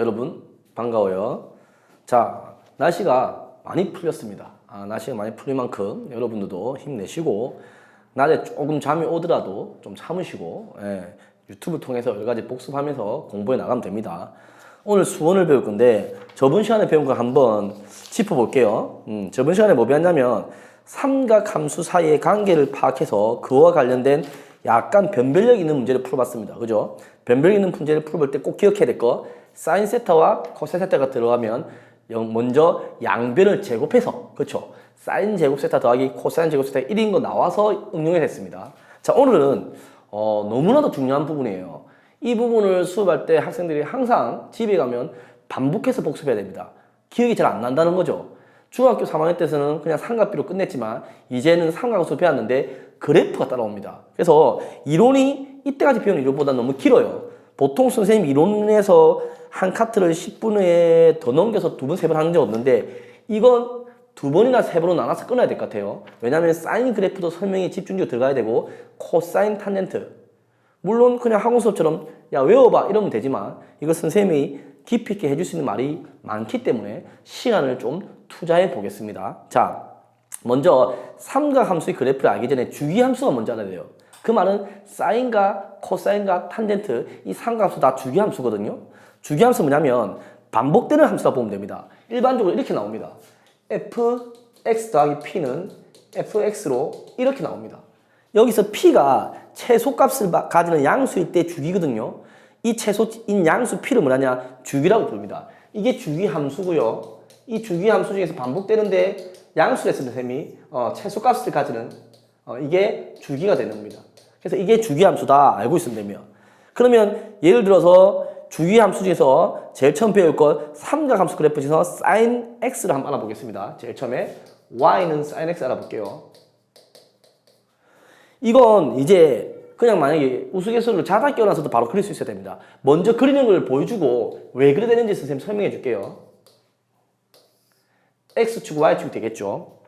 여러분 반가워요. 자 날씨가 많이 풀렸습니다. 아, 날씨가 많이 풀린 만큼 여러분들도 힘내시고 낮에 조금 잠이 오더라도 좀 참으시고 예, 유튜브 통해서 여러 가지 복습하면서 공부해 나가면 됩니다. 오늘 수원을 배울 건데 저번 시간에 배운 거 한번 짚어볼게요. 음, 저번 시간에 뭐 배웠냐면 삼각함수 사이의 관계를 파악해서 그와 관련된 약간 변별력 있는 문제를 풀어봤습니다. 그죠? 변별력 있는 문제를 풀어볼 때 꼭 기억해야 될 거 사인 세타와 코사인 세타가 들어가면 영- 먼저 양변을 제곱해서 그렇죠? 사인 제곱 세타 더하기 코사인 제곱 세타 1인 거 나와서 응용해 됐습니다. 자 오늘은 어, 너무나도 중요한 부분이에요. 이 부분을 수업할 때 학생들이 항상 집에 가면 반복해서 복습해야 됩니다. 기억이 잘 안 난다는 거죠. 중학교 3학년 때서는 그냥 삼각비로 끝냈지만 이제는 삼각함수 배웠는데 그래프가 따라옵니다. 그래서 이론이 이때까지 배운 이론보다 너무 길어요. 보통 선생님 이론에서 한 카트를 10분에 더 넘겨서 두 번, 세 번 하는 적 없는데 이건 두 번이나 세 번으로 나눠서 끊어야 될 것 같아요. 왜냐하면 사인 그래프도 설명이 집중적으로 들어가야 되고 코사인 탄젠트 물론 그냥 학원 수업처럼 야 외워봐 이러면 되지만 이거 선생님이 깊이 있게 해줄 수 있는 말이 많기 때문에 시간을 좀 투자해 보겠습니다. 자, 먼저 삼각함수의 그래프를 알기 전에 주기함수가 먼저 알아야 돼요. 그 말은 사인과 코사인과 탄젠트 이 삼각함수 다 주기함수거든요. 주기함수 뭐냐면 반복되는 함수라 보면 됩니다. 일반적으로 이렇게 나옵니다. fx 더하기 p는 fx로 이렇게 나옵니다. 여기서 p가 최소값을 바- 가지는 양수일 때 주기거든요. 이 최소인 양수 p를 뭐냐냐 주기라고 부릅니다. 이게 주기 함수고요. 이 주기 함수 중에서 반복되는데 때 셈이 어, 최소값을 가지는 어, 이게 주기가 되는 겁니다. 그래서 이게 주기 함수다 알고 있으면 되면 그러면 예를 들어서 주기 함수 중에서 제일 처음 배울 것 삼각 함수 그래프 중에서 sin x를 한번 알아보겠습니다. 제일 처음에 y는 sin x 알아볼게요. 이건 이제 그냥 만약에 우스갯소리로 자다 깨어나서도 바로 그릴 수 있어야 됩니다. 먼저 그리는 걸 보여주고 왜 그래 되는지 선생님 설명해 줄게요. x축, y축 되겠죠.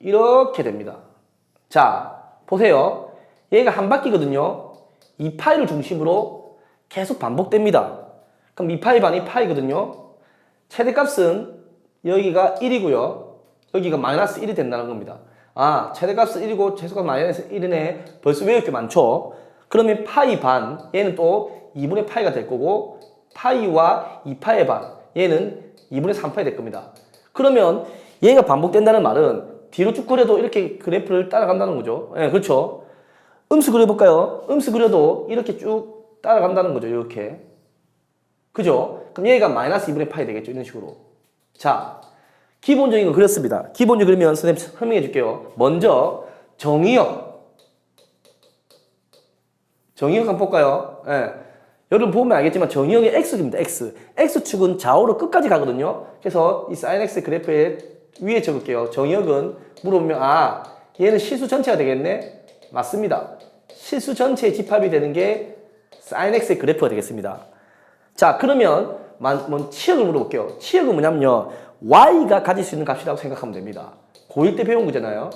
이렇게 됩니다. 자, 보세요. 얘가 한 바퀴거든요. 이 파이를 중심으로 계속 반복됩니다. 그럼 이 파이 반이 파이거든요. 최대값은 여기가 1이고요. 여기가 마이너스 1이 된다는 겁니다. 아, 최대값은 1이고 최소값 마이너스 1이네. 벌써 외울 게 많죠? 그러면 파이 반, 얘는 또 2분의 파이가 될 거고, 파이와 2파이의 반, 얘는 2분의 3파이 될 겁니다. 그러면 얘가 반복된다는 말은 뒤로 쭉 그려도 이렇게 그래프를 따라간다는 거죠. 예, 그렇죠. 음수 그려볼까요? 음수 그려도 이렇게 쭉 따라간다는 거죠. 이렇게. 그죠? 그럼 얘가 마이너스 2분의 파이 되겠죠. 이런 식으로. 자, 기본적인 거 그렸습니다. 기본적으로 그리면 선생님 설명해 줄게요. 먼저 정의역. 정의역 한번 볼까요? 예. 여러분 보면 알겠지만 정의역이 x입니다. x. x축은 좌우로 끝까지 가거든요. 그래서 이 sin x 그래프에 위에 적을게요. 정의역은 물어보면 아 얘는 실수 전체가 되겠네? 맞습니다. 실수 전체의 집합이 되는 게 sin x의 그래프가 되겠습니다. 자 그러면 만- 먼 치역을 물어볼게요. 치역은 뭐냐면요. y가 가질 수 있는 값이라고 생각하면 됩니다. 고1 때 배운 거잖아요.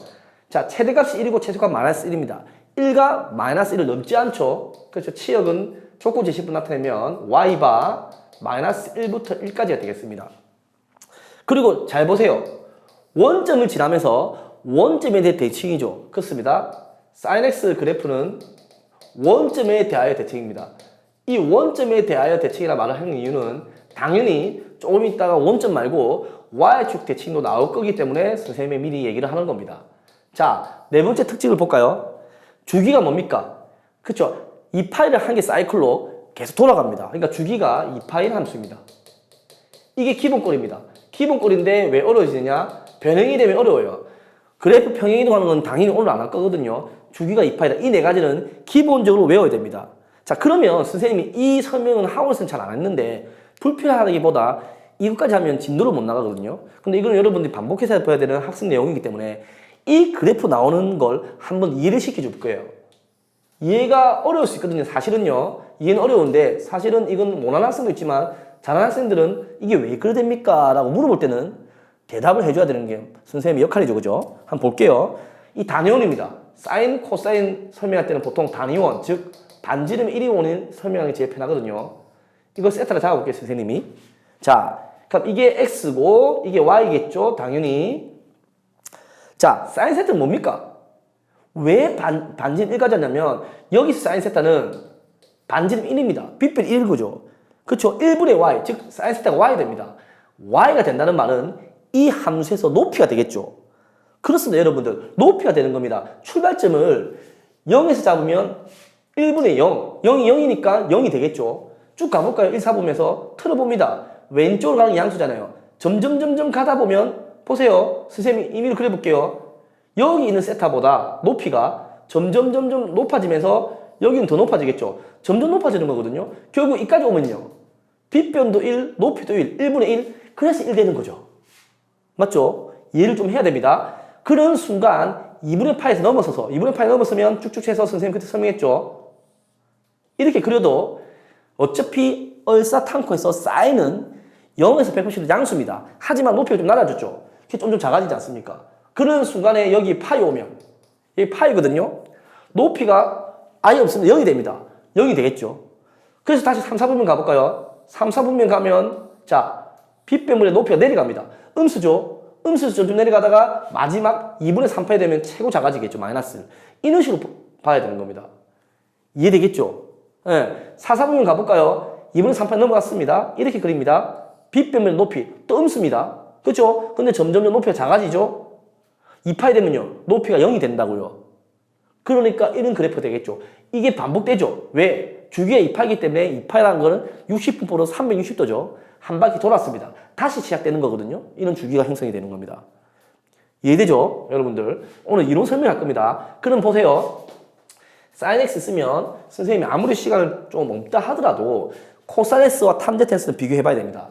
자 최대값이 1이고 최소값 마이너스 1입니다. 1가 마이너스 1을 넘지 않죠. 그래서 치역은 조건 제시분 나타내면 y바 마이너스 1부터 1까지가 되겠습니다. 그리고 잘 보세요. 원점을 지나면서 원점에 대해 대칭이죠. 그렇습니다. sin x 그래프는 원점에 대하여 대칭입니다. 이 원점에 대하여 대칭이라 말을 하는 이유는 당연히 조금 있다가 원점 말고 y축 대칭도 나올 거기 때문에 선생님이 미리 얘기를 하는 겁니다. 자, 네 번째 특징을 볼까요? 주기가 뭡니까? 그쵸? 이 파일을 한 개 사이클로 계속 돌아갑니다. 그러니까 주기가 이 파일 함수입니다. 이게 기본꼴입니다. 기본꼴인데 왜 어려워지느냐? 변형이 되면 어려워요. 그래프 평행 이동하는 건 당연히 오늘 안 할 거거든요. 주기가 2파이다. 이 네 가지는 기본적으로 외워야 됩니다. 자, 그러면 선생님이 이 설명은 학원에서는 잘 안 했는데 불필요하다기보다 이것까지 하면 진도를 못 나가거든요. 근데 이건 여러분들이 반복해서 봐야 되는 학습 내용이기 때문에 이 그래프 나오는 걸 한번 이해를 시켜줄 거예요. 이해가 어려울 수 있거든요. 사실은요. 이해는 어려운데 사실은 이건 못하는 학생도 있지만 잘하는 학생들은 이게 왜 그래 됩니까? 라고 물어볼 때는 대답을 해줘야 되는 게 선생님의 역할이죠. 그죠? 한번 볼게요. 이 단위원입니다. 사인, 코사인 설명할 때는 보통 단위원, 즉 반지름 1위 원인 설명하기 제일 편하거든요. 이거 세타를 잡아볼게요, 선생님이. 자, 그럼 이게 x고 이게 y겠죠, 당연히. 자, 사인 세타는 뭡니까? 왜 반, 반지름 1가졌냐면 여기서 사인 세타는 반지름 1입니다. 빗별 1 거죠. 그렇죠? 1분의 y, 즉 사인 세타가 y 됩니다. y가 된다는 말은 이 함수에서 높이가 되겠죠. 그렇습니다, 여러분들. 높이가 되는 겁니다. 출발점을 0에서 잡으면 1분의 0, 0이 0이니까 0이 되겠죠. 쭉 가볼까요? 1, 4 보면서 틀어봅니다. 왼쪽으로 가는 양수잖아요. 점점 점점 가다 보면 보세요. 선생님이 임의로 그려볼게요. 여기 있는 세타보다 높이가 점점 점점 높아지면서 여기는 더 높아지겠죠. 점점 높아지는 거거든요. 결국 이까지 오면요. 빗변도 1, 높이도 1, 1분의 1. 그래서 1 되는 거죠. 맞죠? 이해를 좀 해야 됩니다. 그런 순간 2분의 파에서 넘어서서 2분의 파에 넘어서면 쭉쭉 해서 선생님 그때 설명했죠. 이렇게 그려도 어차피 얼사탄코에서 사인은 0에서 180도 양수입니다. 하지만 높이가 좀 낮아졌죠. 이게 점점 작아지지 않습니까? 그런 순간에 여기 파이 오면 여기 파이거든요. 높이가 아예 없으면 0이 됩니다. 0이 되겠죠. 그래서 다시 3, 4분면 가볼까요? 3, 4분면 가면 자 빗배물의 높이가 내려갑니다. 음수죠. 음수에서 점점 내려가다가 마지막 2분의 3파이 되면 최고 작아지겠죠. 마이너스. 이런 식으로 봐야 되는 겁니다. 이해되겠죠? 예. 4, 4분면 가볼까요? 2분의 3파이 넘어갔습니다. 이렇게 그립니다. 빗배물의 높이 또 음수입니다. 그렇죠? 근데 점점 높이가 작아지죠? 2파이 되면요. 높이가 0이 된다고요. 그러니까 이런 그래프가 되겠죠. 이게 반복되죠. 왜? 주기가 2파이기 때문에 2파이라는 거는 60분포로 360도죠. 한 바퀴 돌았습니다. 다시 시작되는 거거든요. 이런 주기가 형성이 되는 겁니다. 이해되죠? 여러분들. 오늘 이론 설명할 겁니다. 그럼 보세요. x 쓰면 선생님이 아무리 시간을 좀 없다 하더라도 코사인 x와 탐제 x는 비교해 봐야 됩니다.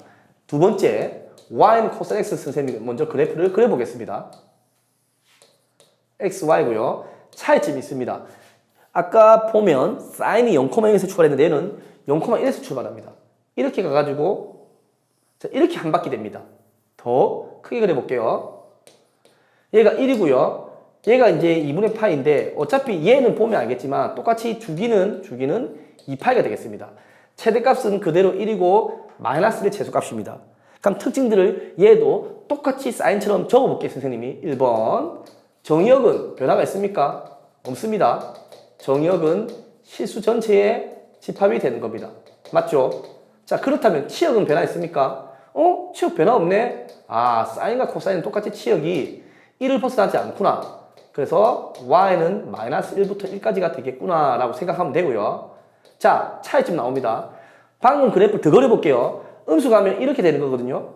두 번째, y는 코사인 x 선생님이 먼저 그래프를 그려보겠습니다. x, y고요. 차이점이 있습니다. 아까 보면 사인이 0,0에서 출발했는데 얘는 0,1에서 출발합니다. 이렇게 가가지고 자, 이렇게 한 바퀴 됩니다. 더 크게 그려볼게요. 얘가 1이고요. 얘가 이제 2분의 파인데 어차피 얘는 보면 알겠지만 똑같이 주기는 주기는 2파이가 되겠습니다. 최대값은 그대로 1이고 마이너스 1의 최소값입니다. 그럼 특징들을 얘도 똑같이 사인처럼 적어볼게요, 선생님이. 1번. 정의역은 변화가 있습니까? 없습니다. 정의역은 실수 전체에 집합이 되는 겁니다. 맞죠? 자, 그렇다면 치역은 변화 있습니까? 어? 치역 변화 없네? 아, 사인과 코사인은 똑같이 치역이 1을 벗어나지 않구나. 그래서 y는 마이너스 1부터 1까지가 되겠구나 라고 생각하면 되고요. 자, 차이점 나옵니다. 방금 그래프를 더 그려볼게요. 음수 가면 이렇게 되는 거거든요.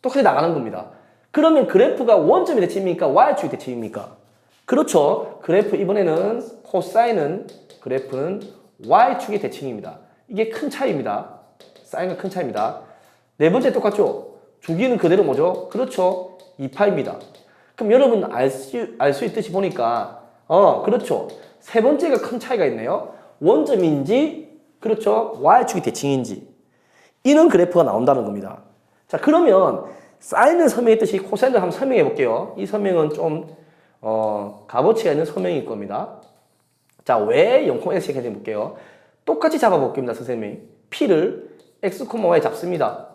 똑같이 나가는 겁니다. 그러면 그래프가 원점이 대칭입니까? y축이 대칭입니까? 그렇죠. 그래프 이번에는 코사인은 그래프는 y축이 대칭입니다. 이게 큰 차이입니다. 사인은 큰 차이입니다. 네 번째 똑같죠? 주기는 그대로 뭐죠? 그렇죠. 2파입니다. 그럼 여러분 알수 알 수 있듯이 보니까 어 그렇죠. 세 번째가 큰 차이가 있네요. 원점인지 그렇죠. y축이 대칭인지 이런 그래프가 나온다는 겁니다. 자 그러면 사인을 설명했듯이 코사인을 한번 설명해 볼게요. 이 설명은 좀 어, 값어치가 있는 설명일 겁니다. 자, 왜 0,x씩 해서 볼게요. 똑같이 잡아볼게요, 선생님이. p를 x, y 잡습니다.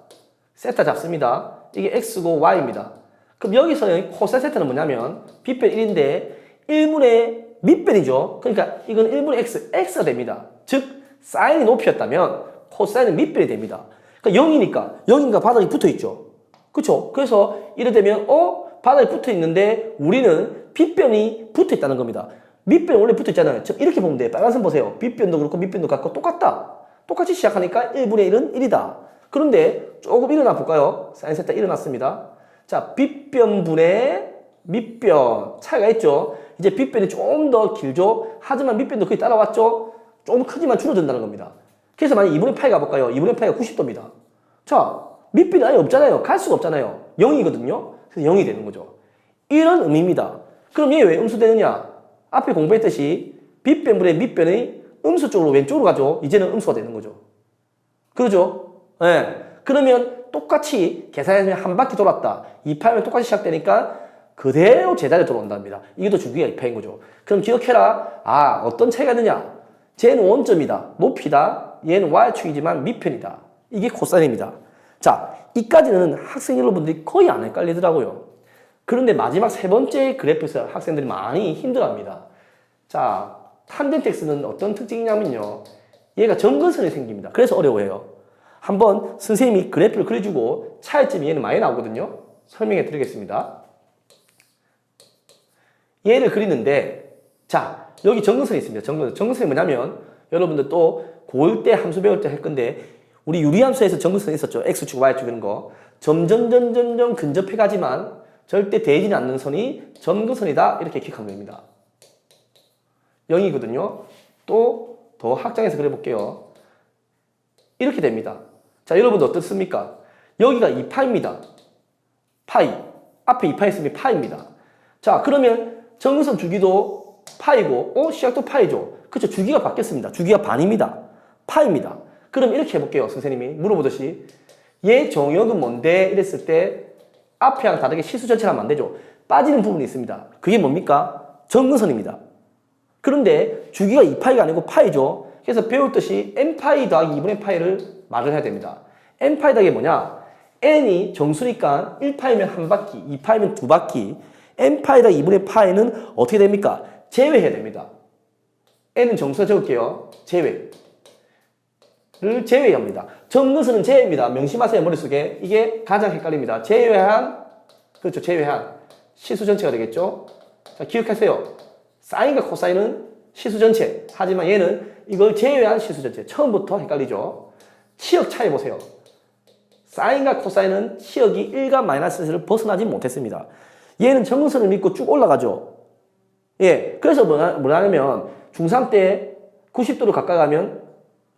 세타 잡습니다. 이게 x고 y입니다. 그럼 여기서는 코사인 세타는 뭐냐면 빗변 1인데 1분의 밑변이죠. 그러니까 이건 1분의 x, x가 됩니다. 즉 사인이 높이였다면 코사인은 밑변이 됩니다. 그러니까 0이니까 0인가 바닥이 붙어 있죠. 그렇죠? 그래서 이래 되면 어 바닥에 붙어 있는데 우리는 빗변이 붙어 있다는 겁니다. 밑변 원래 붙어 있잖아요. 즉 이렇게 보면 돼요. 빨간 선 보세요. 빗변도 그렇고 밑변도 같고 똑같다. 똑같이 시작하니까 1분의 1은 1이다. 그런데 조금 일어나 볼까요? 사인 세타 일어났습니다. 자, 빗변분의 밑변 차이가 있죠. 이제 빗변이 좀 더 길죠. 하지만 밑변도 거의 따라왔죠. 좀 크지만 줄어든다는 겁니다. 그래서 만약 2분의 파이 가볼까요? 2분의 파이가 90도입니다. 자, 밑변이 아예 없잖아요. 갈 수가 없잖아요. 0이거든요. 그래서 0이 되는 거죠. 이런 의미입니다. 그럼 얘 왜 음수되느냐? 앞에 공부했듯이 빗변분의 밑변의 음수 쪽으로 왼쪽으로 가죠. 이제는 음수가 되는 거죠. 그러죠? 예. 네. 그러면 똑같이 계산하면 한 바퀴 돌았다. 2파이면 똑같이 시작되니까 그대로 제자리에 들어온답니다. 이게 더 주기가 2파인 거죠. 그럼 기억해라. 아, 어떤 차이가 있느냐? 쟤는 원점이다. 높이다. 얘는 y축이지만 밑편이다. 이게 코사인입니다. 자, 이까지는 학생 여러분들이 거의 안 헷갈리더라고요. 그런데 마지막 세 번째 그래프에서 학생들이 많이 힘들어합니다. 자, x는 어떤 특징이냐면요. 얘가 점근선이 생깁니다. 그래서 어려워해요. 한번 선생님이 그래프를 그려주고 차이점이 얘는 많이 나오거든요. 설명해 드리겠습니다. 얘를 그리는데 자 여기 정근선이 있습니다. 정근선. 정근선이 뭐냐면 여러분들 또 고1 때 함수 배울 때 할 건데 우리 유리함수에서 정근선이 있었죠. x축, y축 이런 거. 점점 점점점 근접해 가지만 절대 대지는 않는 선이 점근선이다. 이렇게 기억하면 됩니다. 0이거든요. 또 더 확장해서 그려볼게요. 이렇게 됩니다. 자, 여러분들 어떻습니까? 여기가 2파입니다. 파이. 앞에 2파 있으면 파입니다. 자, 그러면 정근선 주기도 파이고, 어, 시작도 파이죠. 그렇죠. 주기가 바뀌었습니다. 주기가 반입니다. 파입니다. 그럼 이렇게 해볼게요. 선생님이 물어보듯이. 얘 정역은 뭔데? 이랬을 때 앞이랑 다르게 시수 전체가 하면 안 되죠. 빠지는 부분이 있습니다. 그게 뭡니까? 정근선입니다. 그런데 주기가 2파이가 아니고 파이죠. 그래서 배울 듯이 n파이 더하기 2분의 파이를 말을 해야 됩니다. n파이 더하기 뭐냐? n이 정수니까 1파이면 한 바퀴, 2파이면 두 바퀴, n파이 더하기 2분의 파이는 어떻게 됩니까? 제외해야 됩니다. n은 정수에 적을게요. 제외. 를 제외합니다. 정근수는 제외입니다. 명심하세요, 머릿속에. 이게 가장 헷갈립니다. 제외한, 그렇죠, 제외한. 시수 전체가 되겠죠? 자, 기억하세요. 사인과 코사인은 시수 전체. 하지만 얘는 이걸 제외한 시수 전체. 처음부터 헷갈리죠? 치역 차이 보세요. 사인과 코사인은 치역이 1과 마이너스 를 벗어나지 못했습니다. 얘는 정근선을 믿고 쭉 올라가죠. 예. 그래서 뭐냐, 뭐냐면, 중3 때 90도로 가까이 가면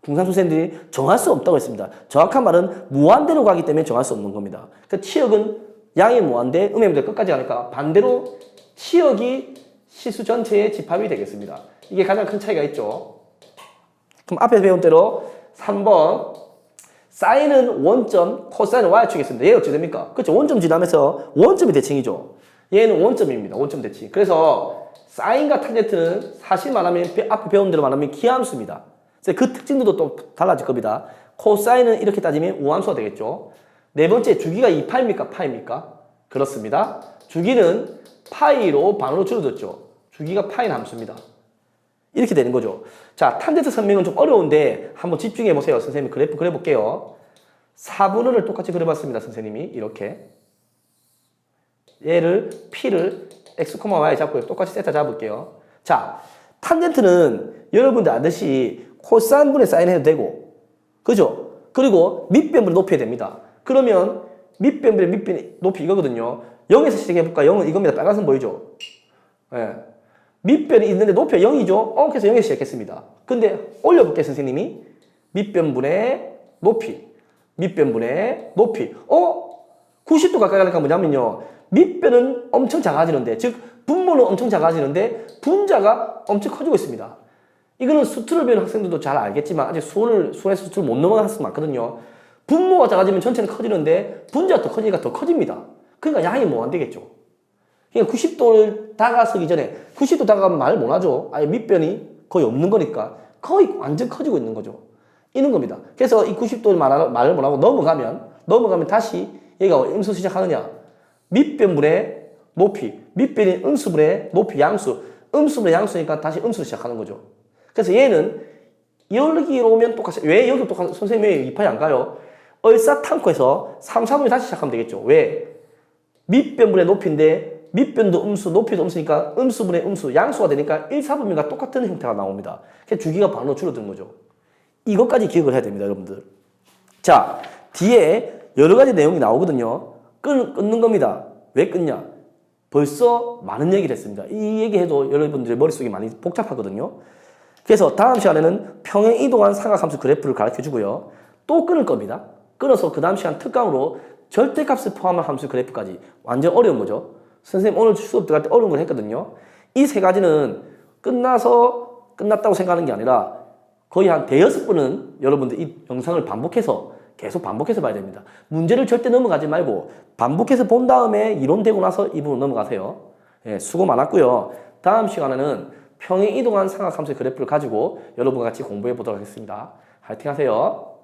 중3 선생님들이 정할 수 없다고 했습니다. 정확한 말은 무한대로 가기 때문에 정할 수 없는 겁니다. 그 치역은 양이 무한대, 음의 무대 끝까지 가니까 반대로 치역이 시수 전체의 집합이 되겠습니다. 이게 가장 큰 차이가 있죠. 그럼 앞에서 배운 대로 3번 사인은 원점, 코사인은 y축이 있습니다. 얘 어찌 됩니까? 그렇죠. 원점 지나면서 원점이 대칭이죠. 얘는 원점입니다. 원점 대칭. 그래서 사인과 탄젠트는 사실 말하면 앞에 배운 대로 말하면 기함수입니다. 그 특징들도 또 달라질 겁니다. 코사인은 이렇게 따지면 우함수가 되겠죠. 네 번째 주기가 2파입니까? 파입니까? 그렇습니다. 주기는 파이로 반으로 줄어들었죠. 주기가 파인 함수입니다. 이렇게 되는 거죠. 자, 탄젠트 설명은 좀 어려운데 한번 집중해 보세요. 선생님이 그래프 그려볼게요. 4분원을 똑같이 그려봤습니다. 선생님이 이렇게 얘를 p를 x, y 잡고 똑같이 세타 잡을게요. 자, 탄젠트는 여러분들 아듯이 코사인분의 사인 해도 되고 그죠? 그리고 밑변분을 높여야 됩니다. 그러면 밑변분의 밑변 높이 이거거든요. 0에서 시작해볼까? 0은 이겁니다. 빨간선 보이죠? 예. 밑변이 있는데 높이 0이죠? 어, 그래서 0에서 시작했습니다. 근데 올려볼게요, 선생님이. 밑변분의 높이. 밑변분의 높이. 어? 90도 가까이 가니까 뭐냐면요. 밑변은 엄청 작아지는데, 즉, 분모는 엄청 작아지는데, 분자가 엄청 커지고 있습니다. 이거는 수투를 배우는 학생들도 잘 알겠지만, 아직 수원을, 수원에서 수투를 못 넘어간 학생 많거든요. 분모가 작아지면 전체는 커지는데, 분자가 더 커지니까 더 커집니다. 그러니까 양이 뭐 안 되겠죠. 그러니까 90도를 다가서기 전에 90도 다가가면 말 못하죠. 아예 밑변이 거의 없는 거니까 거의 완전 커지고 있는 거죠. 이는 겁니다. 그래서 이 90도를 말, 말을 못하고 넘어가면 넘어가면 다시 얘가 음수 시작하느냐 밑변분의 높이 밑변이 음수분의 높이 양수 음수분의 양수니까 다시 음수를 시작하는 거죠. 그래서 얘는 여기로 오면 똑같이 왜 여기 똑같이 선생님이 왜 2파이 안 가요? 얼싸탄코에서 3, 4분이 다시 시작하면 되겠죠. 왜? 밑변분의 높이인데 밑변도 음수, 높이도 음수니까 음수분의 음수, 양수가 되니까 1, 4분면과 똑같은 형태가 나옵니다. 주기가 반으로 줄어드는 거죠. 이것까지 기억을 해야 됩니다, 여러분들. 자, 뒤에 여러 가지 내용이 나오거든요. 끊, 끊는 겁니다. 왜 끊냐? 벌써 많은 얘기를 했습니다. 이 얘기해도 여러분들의 머릿속이 많이 복잡하거든요. 그래서 다음 시간에는 평행 이동한 삼각함수 그래프를 가르쳐 주고요. 또 끊을 겁니다. 끊어서 그 다음 시간 특강으로 절대값을 포함한 함수 그래프까지 완전 어려운 거죠. 선생님 오늘 수업 들어갈 때 어려운 걸 했거든요. 이 세 가지는 끝나서 끝났다고 생각하는 게 아니라 거의 한 대여섯 번은 여러분들 이 영상을 반복해서 계속 반복해서 봐야 됩니다. 문제를 절대 넘어가지 말고 반복해서 본 다음에 이론되고 나서 이 부분 넘어가세요. 예, 수고 많았고요. 다음 시간에는 평행 이동한 삼각함수의 그래프를 가지고 여러분과 같이 공부해 보도록 하겠습니다. 화이팅 하세요.